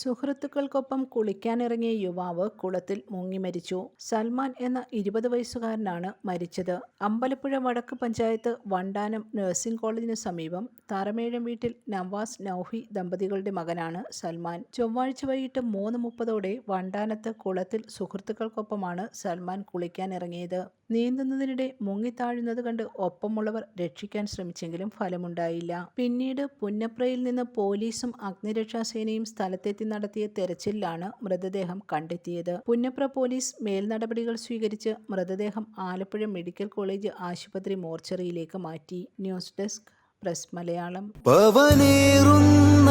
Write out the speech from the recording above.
സുഹൃത്തുക്കൾക്കൊപ്പം കുളിക്കാനിറങ്ങിയ യുവാവ് കുളത്തിൽ മുങ്ങി മരിച്ചു. സൽമാൻ എന്ന ഇരുപത് വയസ്സുകാരനാണ് മരിച്ചത്. അമ്പലപ്പുഴ വടക്ക് പഞ്ചായത്ത് വണ്ടാനം നഴ്സിംഗ് കോളേജിന് സമീപം താറമേഴം വീട്ടിൽ നവാസ് നൌഹി ദമ്പതികളുടെ മകനാണ് സൽമാൻ. ചൊവ്വാഴ്ച വൈകിട്ട് മൂന്ന് മുപ്പതോടെ വണ്ടാനത്ത് കുളത്തിൽ സുഹൃത്തുക്കൾക്കൊപ്പമാണ് സൽമാൻ കുളിക്കാനിറങ്ങിയത്. നീന്തുന്നതിനിടെ മുങ്ങിത്താഴുന്നത് കണ്ട് ഒപ്പമുള്ളവർ രക്ഷിക്കാൻ ശ്രമിച്ചെങ്കിലും ഫലമുണ്ടായില്ല. പിന്നീട് പുന്നപ്രയിൽ നിന്ന് പോലീസും അഗ്നിരക്ഷാസേനയും സ്ഥലത്തെത്തി നടത്തിയ തെരച്ചിലിലാണ് മൃതദേഹം കണ്ടെത്തിയത്. പുന്നപ്ര പോലീസ് മേൽനടപടികൾ സ്വീകരിച്ച് മൃതദേഹം ആലപ്പുഴ മെഡിക്കൽ കോളേജ് ആശുപത്രി മോർച്ചറിയിലേക്ക് മാറ്റി. News desk press Malayalam. പവനേറുന്ന